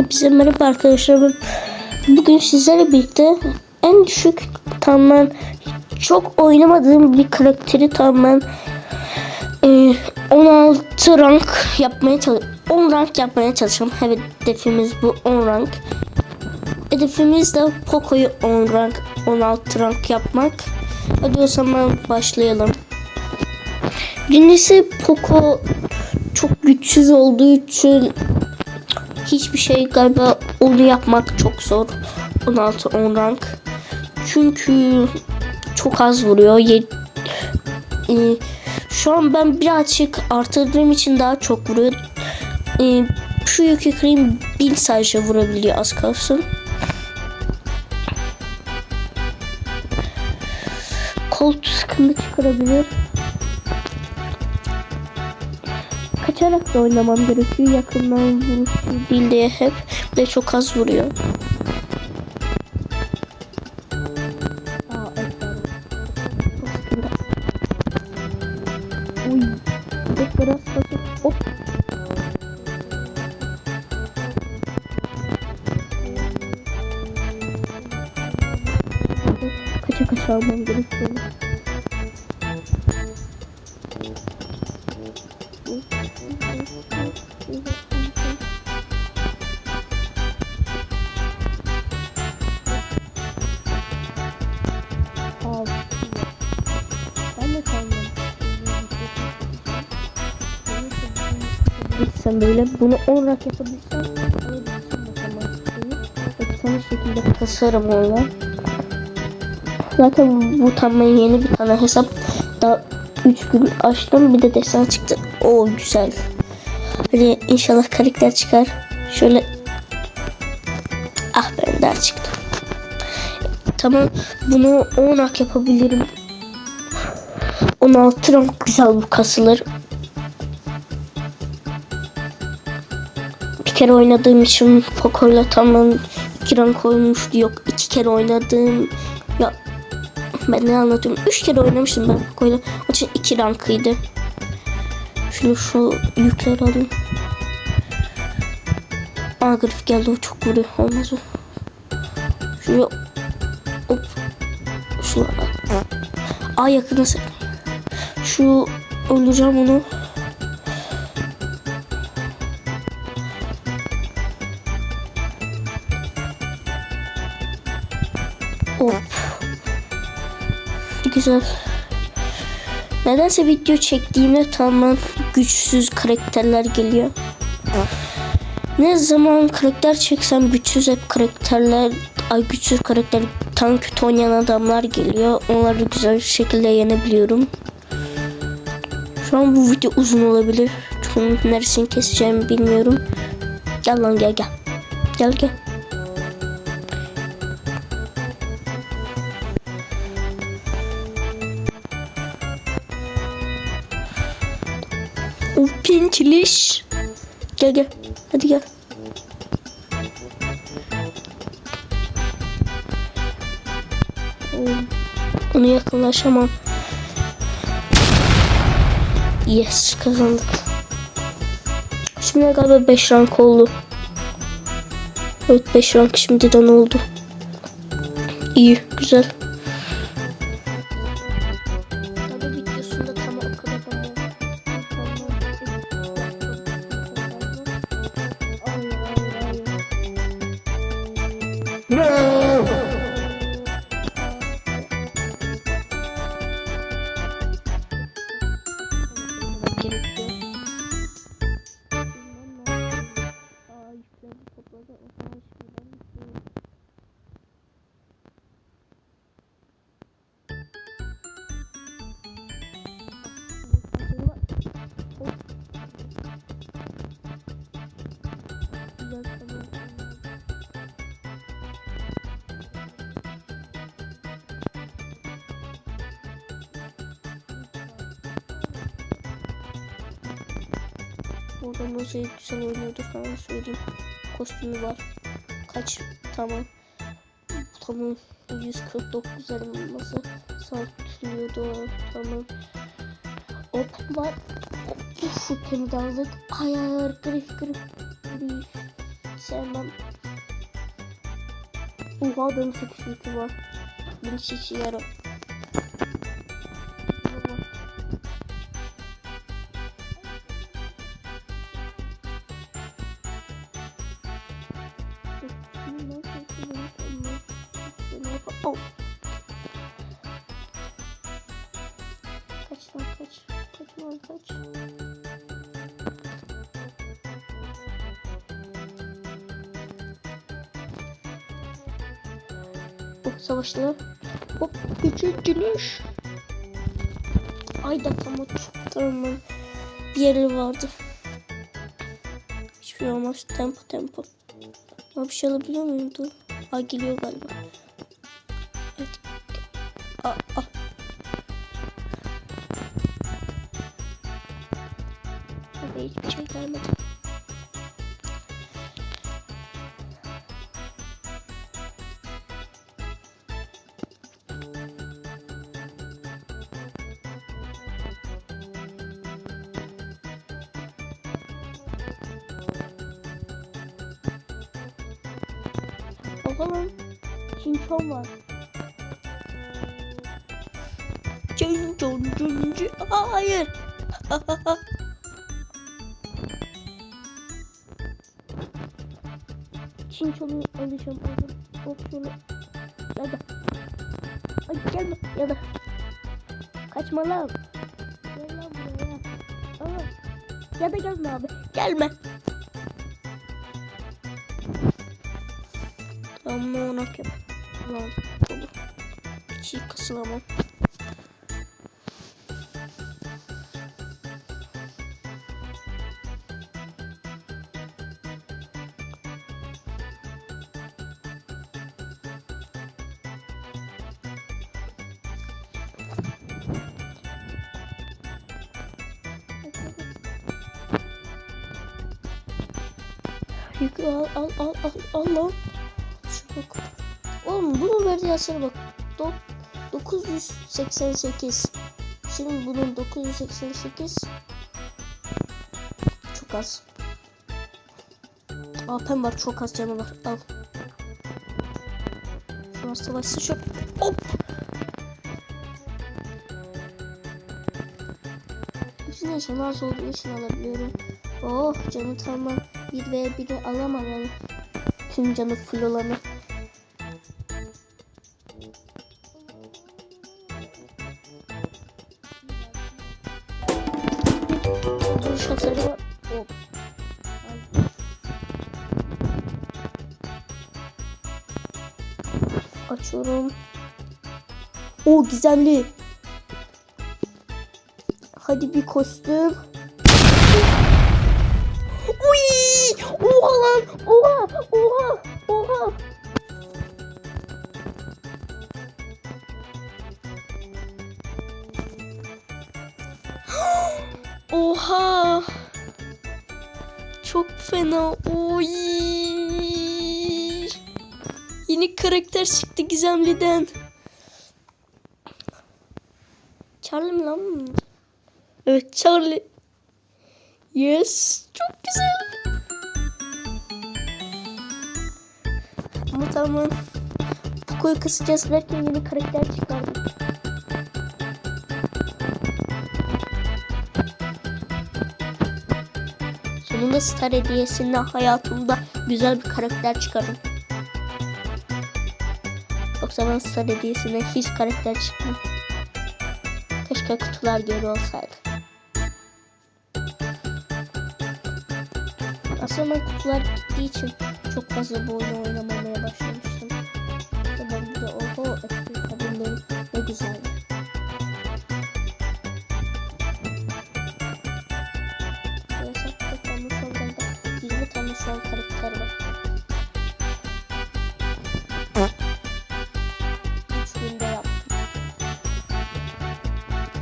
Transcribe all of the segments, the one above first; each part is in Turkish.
Hepinize merhaba arkadaşlar. Bugün sizlerle birlikte en düşük tamamen çok oynamadığım bir karakteri tamamen e, 16 rank yapmaya çalış 10 rank yapmaya çalışıyorum. Hedefimiz bu 10 rank. Hedefimiz de Poco'yu 10 rank 16 rank yapmak. Hadi o zaman başlayalım. Birincisi Poco çok güçsüz olduğu için hiçbir şey galiba onu yapmak çok zor. 16 10 rank. Çünkü çok az vuruyor. Ye- Ee, şu an ben birazcık artırdığım için daha çok vuruyor. Ee, şu yükü kırayım bin sadece vurabiliyor az kalsın. Colt sıkıntı çıkarabilir. Kaçarak da oynamam gerekiyor. Yakından vuruşu değil hep. De çok az vuruyor. Kaça kaça almam gerekiyor. Abi. Ben de kalmam. Sen böyle bunu 10 rak bakalım. Efsane şekilde kasarım onu. Zaten bu tamamen yeni bir tane hesap. Daha 3 gün açtım bir de desen çıktı. O güzel. Hadi inşallah karakter çıkar. Şöyle Ah ben der çıktı. Tamam bunu 10 rak yapabilirim. 16 rank güzel bu kasılır. Bir kere oynadığım için Poco'yla tamam 2 rank olmuştu. Yok iki kere oynadığım ya ben ne anlatıyorum? 3 kere oynamıştım ben Poco'yla. Onun için 2 rankıydı. Şunu şu yükleri alayım. Aa geldi o çok vuruyor. Olmaz o. Şunu hop. Şu Aa yakına sak- Şu öldüreceğim onu. Hop. Güzel. Nedense video çektiğimde tamamen güçsüz karakterler geliyor. Ne zaman karakter çeksem güçsüz hep karakterler, ay güçsüz karakter tam kötü oynayan adamlar geliyor. Onları güzel bir şekilde yenebiliyorum. Şu an bu video uzun olabilir. Çünkü neresini keseceğimi bilmiyorum. Gel lan gel gel. Gel gel. O pinçiliş. Gel gel. Hadi gel. Oo, Onu yakınlaşamam. Yes kazandık. Şimdi galiba 5 rank oldu. Evet 5 rank şimdiden oldu. İyi güzel. Topladı. O Hop. Güzel, tamam, tamam. Orada Mosaic güzel oynuyordu falan söyleyeyim. Kostümü var. Kaç? Tamam. Tamam. 149 elması. Sağ tutuyordu. Tamam. Hop var. Temi de aldık. Hayır. Grif grif. grif. sevmem. Oha 8 litre var. Bir şişi yarım. Üçüncülüş. Ay da tamam tamam. Bir yeri vardı. Hiçbir şey olmaz. Tempo tempo. Ama bir şey alabiliyor muyum? Dur. Ay geliyor galiba. Çinçon var. Çinçon cüncü. Hayır. Çinçonu alacağım. alacağım. Hop şöyle. Ya da. Ay gelme. Ya da. Kaçma lan. Gel lan buraya. Aa. Ya da gelme abi. Gelme. Ama ona yap. Lan olur. Hiç iyi kasılamam. Yükü al al al al al lan. Şu bak. Oğlum bunun verdiği hasara bak. Do 988. Şimdi bunun 988 çok az. AP'm var çok az canı var. Al. Şu an savaşsı çok. Hop. Bütün az olduğu için alabiliyorum. Oh canı tamam. 1 ve 1'i alamam yani. Tüm canı full olanı. Açıyorum. O gizemli. Hadi bir kostüm. Uy! Oha lan! Oha! Oha! Oha! Oha! Çok fena. Oy! Yeni karakter çıktı Gizemli'den. Charlie mi lan? Evet Charlie. Yes. Çok güzel. Ama tamam. Poco'yu kısacağız derken yeni karakter çıkardık. Sonunda Star hediyesinde hayatımda güzel bir karakter çıkarım. Star hediyesinde hiç karakter çıkmam. Keşke kutular geri olsaydı. Aslında kutular gittiği için çok fazla bu oyunu oynamamaya başlamıştım.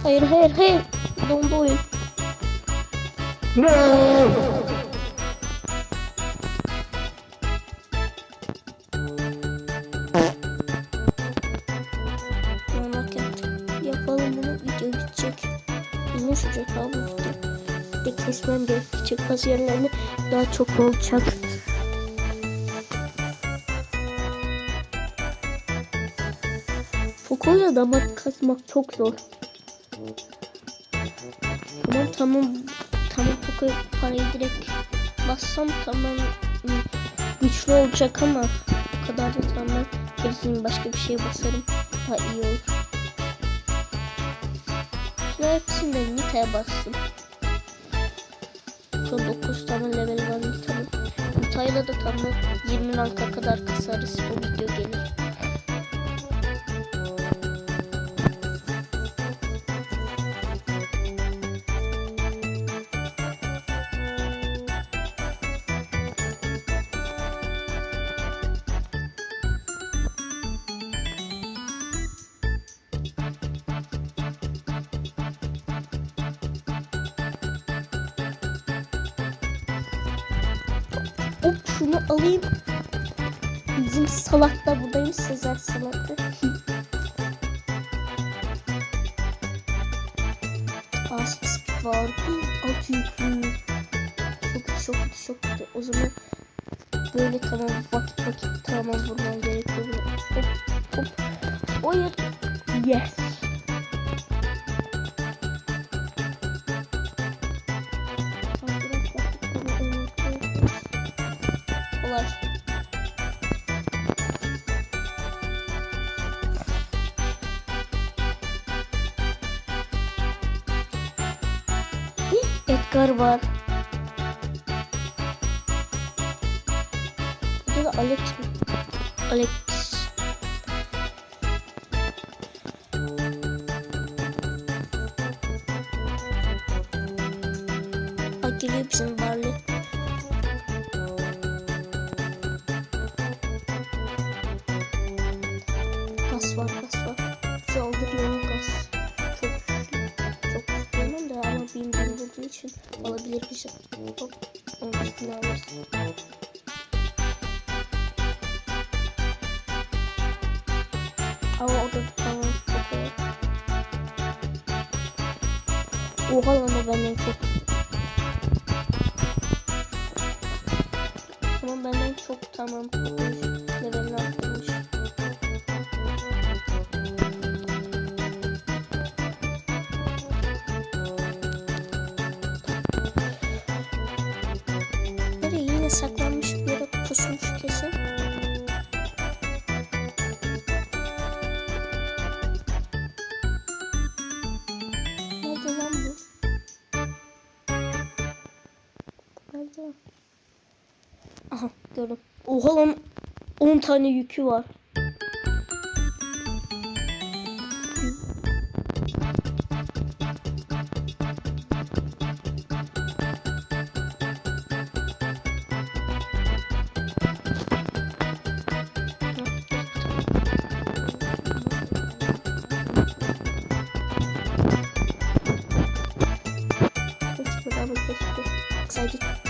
Hayır hayır hayır. Dondu oyun. No. Yapalım bunu video bitecek. Uzun sürecek abi video. De kesmem gerekecek bazı yerlerini daha çok olacak. Fukuoya'da bak kasmak çok zor. Tamam tamam tamam Poco'ya parayı direkt bassam tamam hı, güçlü olacak ama o kadar da tamam. Gerisini başka bir şeye basarım. Daha iyi olur. Şuna hepsini de Nita'ya bastım. Son 9 tane level var Nita'nın. Nita'yla da tamam 20 ranka kadar kasarız. O video gelir. Hop şunu alayım. Bizim salak da buradayım. Sezer salakı. Aşk speed var. Altı yüklü. Çok kötü çok çok. O zaman böyle tamam vakit vakit tamam vurmam gerekiyor. Hop hop. Hayır. Yes. Edgar var. Burada da Alex? Alex. Geliyor bizim Barley. Gaz var için alabilir bizi. Hop. Onun üstüne alırız. Ama o da iyi. Oha lan o benden çok. Ama benden çok tamam. Levelini Yine saklanmış bir yere pusmuş kesin. Nerede lan bu? Nerede? o? Aha gördüm. Oha lan 10 tane yükü var.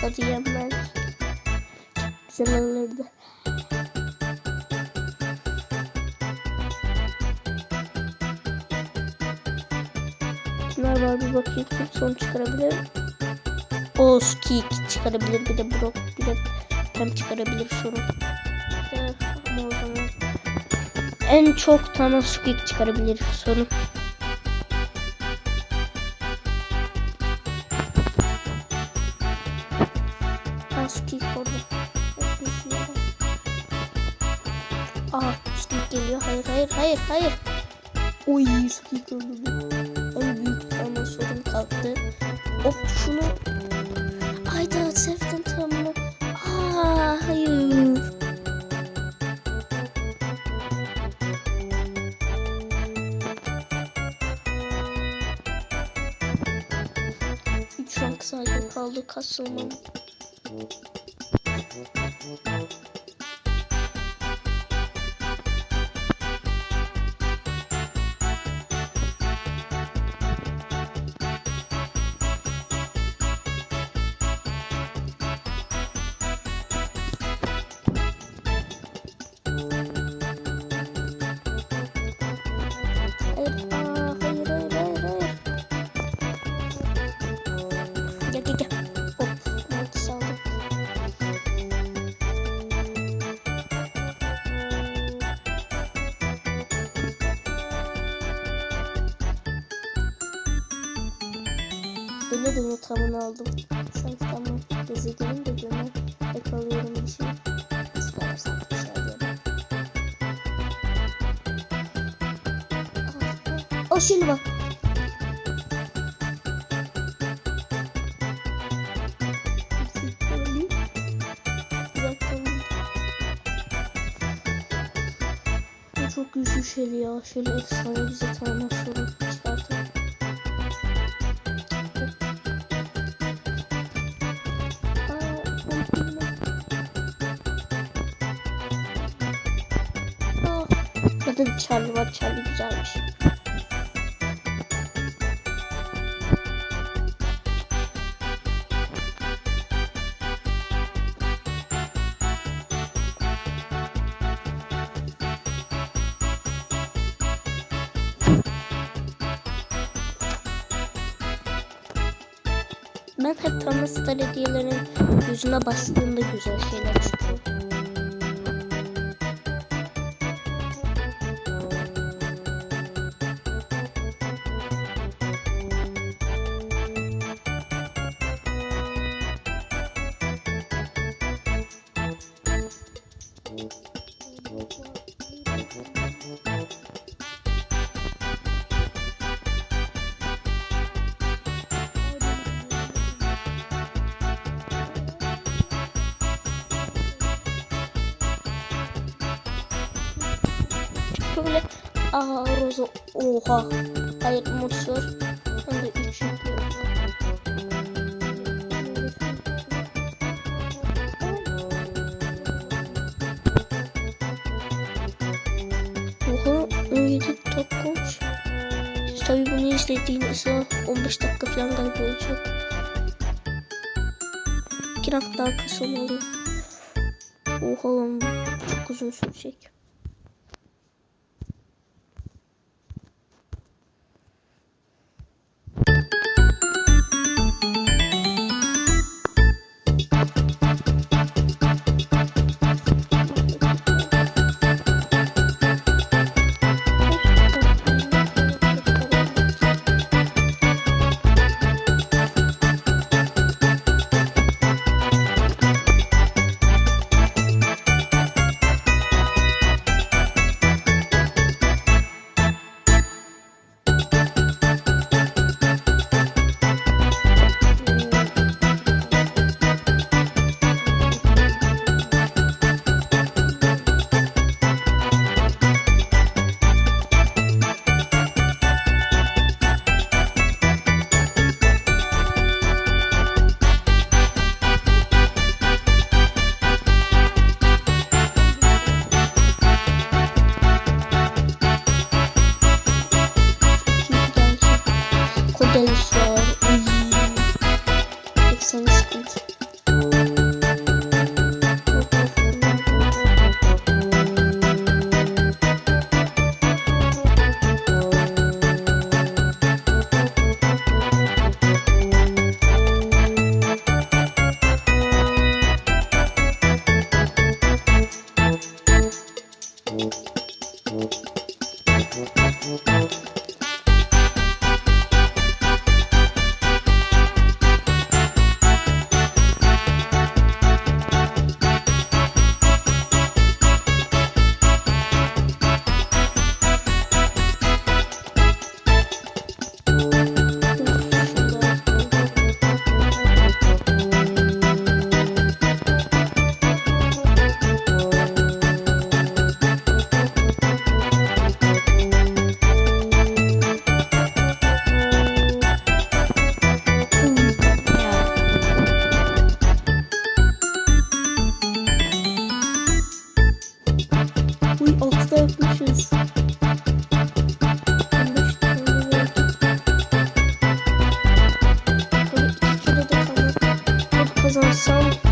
Tadı yenmez. Güzel olurdu. Şunlar var bir bakayım kim son çıkarabilir. O Skik çıkarabilir bir de Brock bir de Tem çıkarabilir sorun. Evet, en çok tane Skik çıkarabilir sorun. Hayır hayır. Oy Skik öldü. En büyük ama sorun kalktı. Hop şunu. Hayda Sefton tamamı. Aa hayır. Üç rank sadece kaldı kasılmam. Döne tamını aldım. Sanki tamam gezegenim de döne yakalıyorum bir şey. İstersen bir şey alıyorum. Aa, aa, şimdi bak. Çok güçlü şey ya. Şöyle efsane bize tane sorun çıkartalım. Burada bir Charlie var. Charlie güzelmiş. Ben hep Thomas Star hediyelerin yüzüne bastığımda güzel şeyler çıkıyor. Oha. Hayır. Hem de 3 yapıyor. Oha 17 topmuş. Tabii bunu izlediğinizde 15 dakika falan galiba olacak. İki dakika daha kısa oluyor. Oha lan çok uzun sürecek. Hep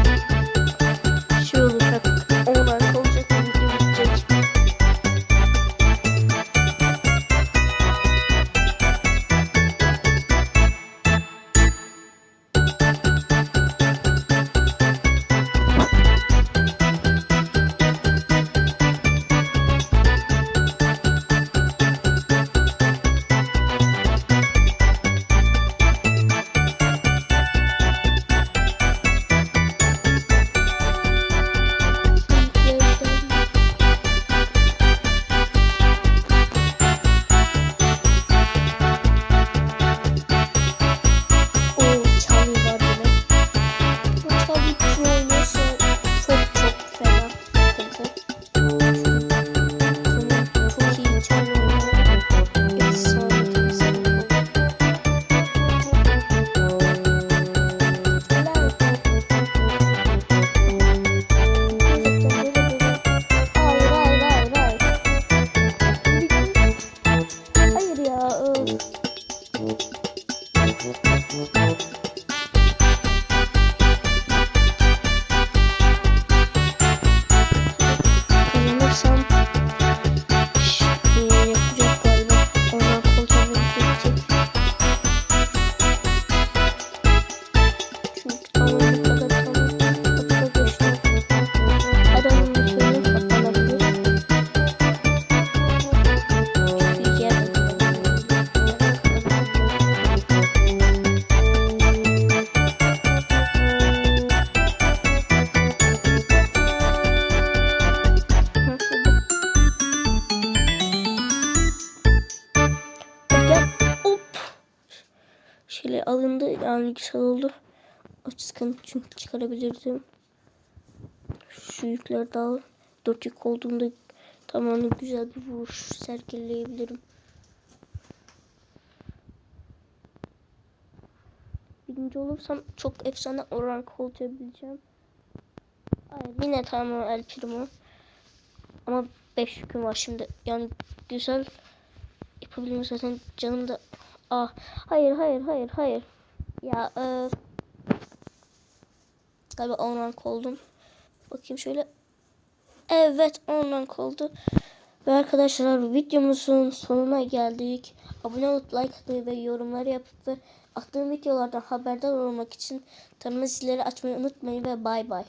Sıkıntı çünkü çıkarabilirdim. Şu yükleri de al. Dört yük olduğunda tamamen güzel bir vuruş sergileyebilirim. Birinci olursam çok efsane oran koltayabileceğim. Hayır yine tamam El Primo. Ama 5 yüküm var şimdi. Yani güzel yapabilirim zaten canım da. Ah hayır hayır hayır hayır. Ya e, galiba 10 rank oldum. Bakayım şöyle. Evet 10 rank oldu. Ve arkadaşlar videomuzun sonuna geldik. Abone olup like atmayı ve yorumları yapıp ve attığım videolardan haberdar olmak için tanımlı zilleri açmayı unutmayın ve bay bay.